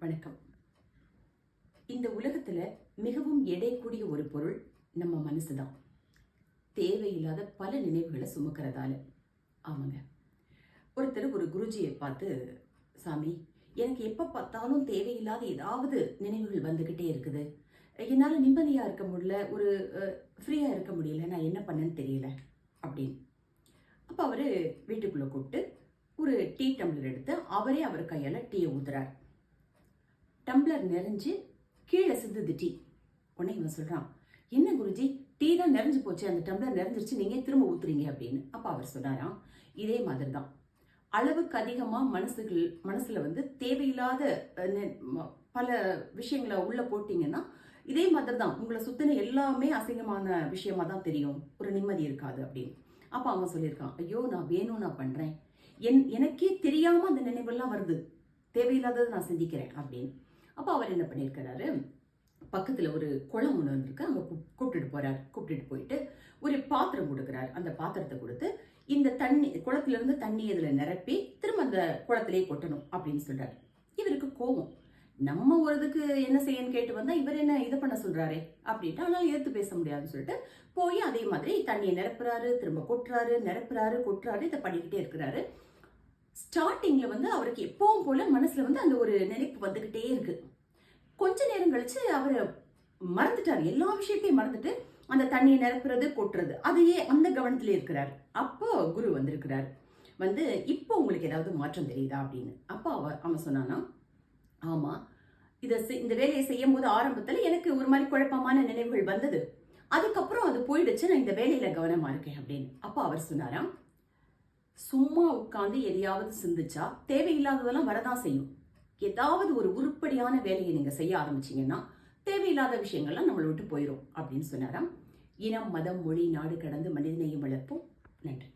வணக்கம். இந்த உலகத்துல மிகவும் எடை கூடிய ஒரு பொருள் நம்ம மனசுதான். தேவையில்லாத பல நினைவுகளை சுமக்கிறதால. ஆமாங்க. ஒருத்தர் ஒரு குருஜியை பார்த்து சாமி எனக்கு எப்போ பார்த்தாலும் தேவையில்லாத ஏதாவது நினைவுகள் வந்துக்கிட்டே இருக்குது. என்னால் நிம்மதியாக இருக்க முடியல ஒரு ஃப்ரீயாக இருக்க முடியல நான் என்ன பண்ணேன்னு தெரியல. அப்படின்னு. அப்போ அவர் வீட்டுக்குள்ளே கூப்பிட்டு ஒரு டீ டம்ளர் எடுத்து அவரே அவர் கையால் டீயை ஊத்துறார். டம்ளர் நிறைஞ்சு கீழே சிந்துது டீ. உடனே இவன் சொல்கிறான் என்ன குருஜி டீ தான் நிறைஞ்சு போச்சு அந்த டம்ளர் நிறைஞ்சிருச்சு நீங்கள் திரும்ப ஊத்துறீங்க? அப்படின்னு. அப்போ அவர் சொன்னாராம் இதே மாதிரி தான் அளவுக்கு அதிகமாக மனசுகள் மனசில் வந்து தேவையில்லாத நெ- பல விஷயங்களை உள்ளே போட்டிங்கன்னா இதே மாதிரி தான் உங்களை சுத்தின எல்லாமே அசிங்கமான விஷயமா தான் தெரியும். ஒரு நிம்மதி இருக்காது அப்படின்னு. அப்போ அவன் சொல்லியிருக்கான் ஐயோ நான் வேணும் நான் பண்ணுறேன் என் எனக்கே தெரியாமல் அந்த நினைவெல்லாம் வருது. தேவையில்லாததை நான் சிந்திக்கிறேன் அப்படின்னு. அப்போ அவர் என்ன பண்ணியிருக்கிறாரு? பக்கத்தில் ஒரு குளம் ஒன்று வந்திருக்கு. அங்கே கூப்பிட்டுட்டு போகிறார் கூப்பிட்டுட்டு போயிட்டு ஒரு பாத்திரம் கொடுக்குறாரு. அந்த பாத்திரத்தை கொடுத்து இந்த தண்ணி குளத்துலேருந்து தண்ணி இதில் நிரப்பி திரும்ப அந்த குளத்திலே கொட்டணும் அப்படின்னு சொல்கிறார் இவருக்கு கோபம். நம்ம ஒரு இதுக்கு என்ன செய்யன்னு கேட்டு வந்தால் இவர் என்ன இதை பண்ண சொல்கிறாரே அப்படின்ட்டு ஆனால் எதிர்த்து பேச முடியாதுன்னு சொல்லிட்டு போய் அதே மாதிரி தண்ணியை நிரப்புறாரு திரும்ப கொட்டுறாரு நிரப்புறாரு கொட்டுறாரு இதை பண்ணிக்கிட்டே இருக்கிறாரு. ஸ்டார்டிங்ல வந்து அவருக்கு எப்பவும் போல மனசுல வந்து அந்த ஒரு நினைப்பு வந்துகிட்டே இருக்கு. கொஞ்ச நேரம் கழிச்சு அவர் மறந்துட்டார். எல்லா விஷயத்தையும் மறந்துட்டு அந்த தண்ணியை நிரப்புறது கொட்டுறது அதையே அந்த கவனத்தில் இருக்கிறார். அப்போ குரு வந்திருக்கிறார். வந்து இப்போ உங்களுக்கு ஏதாவது மாற்றம் தெரியுதா? அப்படின்னு. அப்போ அவ அவன் சொன்னானா ஆமாம் இதை செய்- இந்த வேலையை செய்யும் போது ஆரம்பத்தில் எனக்கு ஒரு மாதிரி குழப்பமான நினைவுகள் வந்தது. அதுக்கப்புறம் அது போயிடுச்சு. நான் இந்த வேலையில் கவனமாக இருக்கேன். அப்படின்னு. அப்போ அவர் சொன்னாராம் சும்மா உட்காந்து எதையாவது சிந்திச்சா தேவையில்லாததெல்லாம் வரதான் செய்யும். ஏதாவது ஒரு உருப்படியான வேலையை நீங்க செய்ய ஆரம்பிச்சீங்கன்னா தேவையில்லாத விஷயங்கள்லாம் நம்மளை விட்டு போயிடும் அப்படின்னு சொன்னாராம். இனம் மதம் மொழி நாடு கடந்து மனிதனையும் வளர்ப்போம். நன்றி.